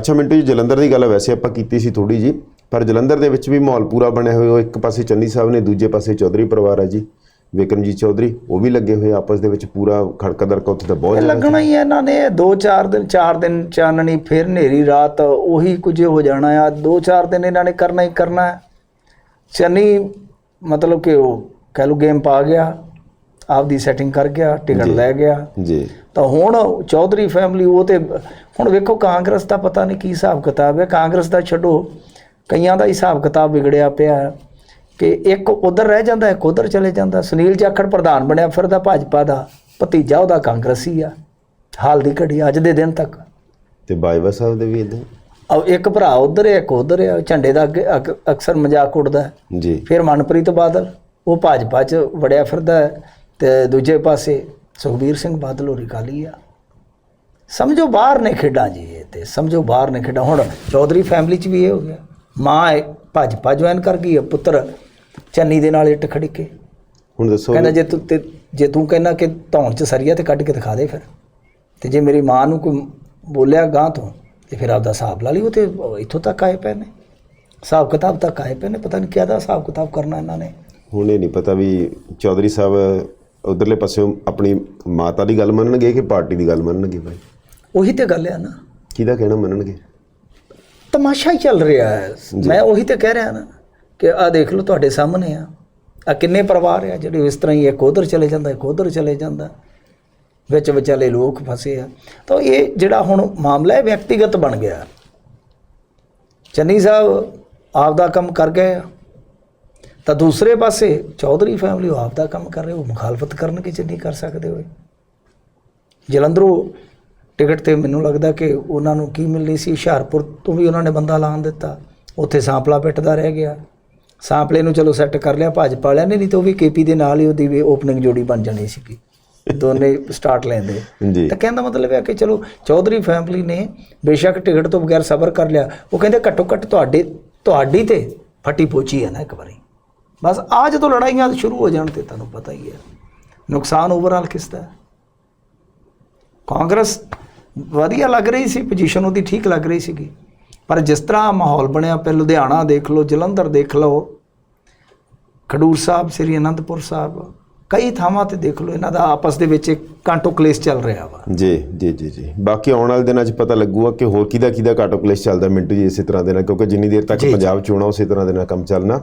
ਅੱਛਾ ਮਿੰਟੂ ਜੀ ਜਲੰਧਰ ਦੀ ਗੱਲ ਵੈਸੇ ਆਪਾਂ ਕੀਤੀ ਸੀ ਥੋੜੀ ਜੀ ਪਰ ਜਲੰਧਰ ਦੇ ਵਿੱਚ ਵੀ ਮਾਹੌਲ ਪੂਰਾ ਬਣਿਆ ਹੋਇਆ ਇੱਕ ਪਾਸੇ ਚੰਨੀ ਸਾਹਿਬ ਨੇ ਦੂਜੇ ਪਾਸੇ ਚੌਧਰੀ ਪਰਿਵਾਰ ਹੈ ਜੀ ਵਿਕਰਮਜੀਤ ਚੌਧਰੀ ਉਹ ਵੀ ਲੱਗੇ ਹੋਏ ਆਪਸ ਦੇ ਵਿੱਚ ਪੂਰਾ ਖੜਕਾ ਦੜਕਾ ਉੱਥੇ ਤਾਂ ਬਹੁਤ ਇਹ ਲੱਗਣਾ ਹੀ ਹੈ ਇਹਨਾਂ ਨੇ 2-4 ਦਿਨ 4 ਦਿਨ ਚਾਨਣੀ ਫਿਰ ਹਨੇਰੀ ਰਾਤ ਉਹੀ ਕੁਝ ਹੋ ਜਾਣਾ ਆ 2-4 ਦਿਨ ਇਹਨਾਂ ਨੇ ਕਰਨਾ ਹੀ ਕਰਨਾ ਹੈ। ਚੰਨੀ ਮਤਲਬ ਕਿ ਉਹ ਕਹਿ ਲਓ ਗੇਮ ਪਾ ਗਿਆ ਆਪਦੀ ਸੈਟਿੰਗ ਕਰ ਗਿਆ ਟਿਕਟ। ਲੈ ਗਿਆ। ਜੀ। ਤਾਂ ਹੁਣ ਚੌਧਰੀ ਫੈਮਿਲੀ ਉਹ ਤੇ ਹੁਣ ਵੇਖੋ ਕਾਂਗਰਸ ਦਾ ਪਤਾ ਨਹੀਂ ਕੀ ਹਿਸਾਬ ਕਿਤਾਬ ਹੈ ਕਾਂਗਰਸ ਦਾ ਛੱਡੋ ਕਈਆਂ ਦਾ ਹਿਸਾਬ ਕਿਤਾਬ ਵਿਗੜਿਆ ਪਿਆ ਹੈ ਕਿ ਇੱਕ ਉਧਰ ਰਹਿ ਜਾਂਦਾ ਇੱਕ ਉਧਰ ਚਲੇ ਜਾਂਦਾ ਸੁਨੀਲ ਜਾਖੜ ਪ੍ਰਧਾਨ ਬਣਿਆ ਫਿਰਦਾ ਭਾਜਪਾ ਦਾ ਭਤੀਜਾ ਉਹਦਾ ਕਾਂਗਰਸੀ ਆ ਹਾਲ ਦੀ ਘੜੀ ਅੱਜ ਦੇ ਦਿਨ ਤੱਕ। ਤੇ ਬਾਜਵਾ ਸਾਹਿਬ ਦੇ ਵੀ ਇਦਾਂ? ਆ ਇੱਕ ਭਰਾ ਉਧਰ ਹੈ ਇੱਕ ਉਧਰ ਹੈ ਝੰਡੇ ਦਾ ਅੱਗੇ ਅਕ- ਅਕਸਰ ਮਜ਼ਾਕ ਉੱਡਦਾ ਹੈ। ਜੀ। ਫਿਰ ਮਨਪ੍ਰੀਤ ਬਾਦਲ ਉਹ ਭਾਜਪਾ 'ਚ ਵੜਿਆ ਫਿਰਦਾ ਤੇ ਦੂਜੇ ਪਾਸੇ ਸੁਖਬੀਰ ਸਿੰਘ ਬਾਦਲ ਹੋਰੀ ਕਾਲੀ ਆ। ਸਮਝੋ ਬਾਹਰ ਨੇ ਖੇਡਾਂ ਜੀ ਇਹ ਤੇ ਸਮਝੋ ਬਾਹਰ ਨੇ ਖੇਡਾਂ। ਹੁਣ ਚੌਧਰੀ ਫੈਮਿਲੀ 'ਚ ਵੀ ਇਹ ਹੋ ਗਿਆ। ਮਾਂ ਇਹ ਭਾਜਪਾ ਜੁਆਇਨ ਕਰ ਗਈ ਹੈ ਪੁੱਤਰ ਚੰਨੀ ਦੇ ਨਾਲ ਇੱਟ ਖੜੀ ਕੇ ਹੁਣ ਦੱਸੋ ਕਹਿੰਦਾ ਜੇ ਤੂੰ ਤੇ ਜੇ ਤੂੰ ਕਹਿੰਦਾ ਕਿ ਧੌਣ 'ਚ ਸਰੀਆ ਤੇ ਕੱਢ ਕੇ ਦਿਖਾ ਦੇ ਫਿਰ। ਤੇ ਜੇ ਮੇਰੀ ਮਾਂ ਨੂੰ ਕੋਈ ਬੋਲਿਆ ਗਾਂ ਤੋਂ ਤੇ ਫਿਰ ਆਪਦਾ ਹਿਸਾਬ ਲਾ ਲਈ ਉਹ ਤੇ ਇੱਥੋਂ ਤੱਕ ਆਏ ਪਏ ਨੇ। ਹਿਸਾਬ ਕਿਤਾਬ ਤੱਕ ਆਏ ਪਏ ਨੇ ਪਤਾ ਨਹੀਂ ਕਿਹਦਾ ਹਿਸਾਬ ਕਿਤਾਬ ਕਰਨਾ ਇਹਨਾਂ ਨੇ। ਹੁਣ ਇਹ ਨਹੀਂ ਪਤਾ ਵੀ ਚੌਧਰੀ ਸਾਹਿਬ ਉਧਰਲੇ ਪਾਸਿਓਂ ਆਪਣੀ ਮਾਤਾ ਦੀ ਗੱਲ ਮੰਨਣਗੇ ਕਿ ਪਾਰਟੀ ਦੀ ਗੱਲ ਮੰਨਣਗੇ ਭਾਈ ਉਹੀ ਤੇ ਗੱਲ ਹੈ ਨਾ। ਕਿਹਦਾ ਕਹਿਣਾ ਮੰਨਣਗੇ? ਤਮਾਸ਼ਾ ਹੀ ਚੱਲ ਰਿਹਾ ਹੈ। ਮੈਂ ਉਹੀ ਤੇ ਕਹਿ ਰਿਹਾ ਨਾ ਕਿ ਆ ਦੇਖ ਲਓ ਤੁਹਾਡੇ ਸਾਹਮਣੇ ਆ। ਆ ਕਿੰਨੇ ਪਰਿਵਾਰ ਆ ਜਿਹੜੇ ਇਸ ਤਰ੍ਹਾਂ ਹੀ ਇੱਕ ਉਧਰ ਚਲੇ ਜਾਂਦਾ ਇੱਕ ਉਧਰ ਚਲੇ ਜਾਂਦਾ। ਵਿੱਚ ਵਿਚਾਲੇ ਲੋਕ ਫਸੇ ਆ। ਤਾਂ ਇਹ ਜਿਹੜਾ ਹੁਣ ਮਾਮਲਾ ਹੈ ਵਿਅਕਤੀਗਤ ਬਣ ਗਿਆ। ਚੰਨੀ ਸਾਹਿਬ ਆਪ ਦਾ ਕੰਮ ਕਰ ਗਏ ਆ। ਤਾਂ ਦੂਸਰੇ ਪਾਸੇ ਚੌਧਰੀ ਫੈਮਿਲੀ ਉਹ ਆਪ ਦਾ ਕੰਮ ਕਰ ਰਹੇ ਉਹ ਮੁਖਾਲਫਤ ਕਰਨਗੇ ਜੇ ਨਹੀਂ ਕਰ ਸਕਦੇ ਹੋਏ? ਜਲੰਧਰੋਂ ਟਿਕਟ ਤੇ ਮੈਨੂੰ ਲੱਗਦਾ ਕਿ ਉਹਨਾਂ ਨੂੰ ਕੀ ਮਿਲਣੀ ਸੀ? ਹੁਸ਼ਿਆਰਪੁਰ ਤੋਂ ਵੀ ਉਹਨਾਂ ਨੇ ਬੰਦਾ ਲਾਣ ਦਿੱਤਾ। ਉੱਥੇ ਸਾਂਪਲਾ ਪਿੱਟਦਾ ਰਹਿ ਗਿਆ। ਸਾਂਪਲੇ ਨੂੰ ਚਲੋ ਸੈੱਟ ਕਰ ਲਿਆ ਭਾਜਪਾ ਵਾਲਿਆਂ ਨੇ ਨਹੀਂ ਤਾਂ ਉਹ ਵੀ ਕੇਪੀ ਦੇ ਨਾਲ ਹੀ ਉਹਦੀ ਵੀ ਓਪਨਿੰਗ ਜੋੜੀ ਬਣ ਜਾਣੀ ਸੀਗੀ। ਦੋਨੇ ਸਟਾਰਟ ਲੈਂਦੇ ਜੀ। ਤਾਂ ਕਹਿੰਦਾ ਮਤਲਬ ਹੈ ਕਿ ਚਲੋ ਚੌਧਰੀ ਫੈਮਿਲੀ ਨੇ ਬੇਸ਼ੱਕ ਟਿਕਟ ਤੋਂ ਬਗੈਰ ਸਬਰ ਕਰ ਲਿਆ। ਉਹ ਕਹਿੰਦੇ ਘੱਟੋ ਘੱਟ ਤੁਹਾਡੇ ਤੁਹਾਡੀ ਤੇ ਫੱਟੀ ਪੋਚੀ ਹੈ ਨਾ ਇੱਕ ਵਾਰੀ। ਬਸ ਆ ਜਦੋਂ ਲੜਾਈਆਂ ਸ਼ੁਰੂ ਹੋ ਜਾਣ ਤੇ ਤੁਹਾਨੂੰ ਪਤਾ ਹੀ ਹੈ। ਨੁਕਸਾਨ ਓਵਰਆਲ ਕਿਸ ਦਾ? ਕਾਂਗਰਸ ਵਧੀਆ ਲੱਗ ਰਹੀ ਸੀ ਪੋਜੀਸ਼ਨ ਉਹਦੀ ਠੀਕ ਲੱਗ ਰਹੀ ਸੀਗੀ। ਪਰ ਜਿਸ ਤਰ੍ਹਾਂ ਮਾਹੌਲ ਬਣਿਆ ਪਿਆ ਲੁਧਿਆਣਾ ਦੇਖ ਲਓ ਜਲੰਧਰ ਦੇਖ ਲਓ ਖਡੂਰ ਸਾਹਿਬ ਸ੍ਰੀ ਅਨੰਦਪੁਰ ਸਾਹਿਬ ਕਈ ਥਾਵਾਂ ਤੇ ਦੇਖ ਲਓ ਇਹਨਾਂ ਦਾ ਆਪਸ ਦੇ ਵਿੱਚ ਇੱਕ ਕਾਂਟੋ ਕਲੇਸ਼ ਚੱਲ ਰਿਹਾ ਵਾ। ਜੀ ਜੀ ਜੀ ਜੀ। ਬਾਕੀ ਆਉਣ ਵਾਲੇ ਦਿਨਾਂ 'ਚ ਪਤਾ ਲੱਗੂਗਾ ਕਿ ਹੋਰ ਕਿਹਦਾ ਕਿਹਦਾ ਕਾਟੋ ਕਲੇਸ਼ ਚੱਲਦਾ ਮਿੰਟੂ ਜੀ ਇਸੇ ਤਰ੍ਹਾਂ ਦੇ ਨਾਲ ਕਿਉਂਕਿ ਜਿੰਨੀ ਦੇਰ ਤੱਕ। ਪੰਜਾਬ ਚੋਣਾਂ ਉਸੇ ਤਰ੍ਹਾਂ ਦੇ ਨਾਲ ਕੰਮ ਚੱਲਣਾ।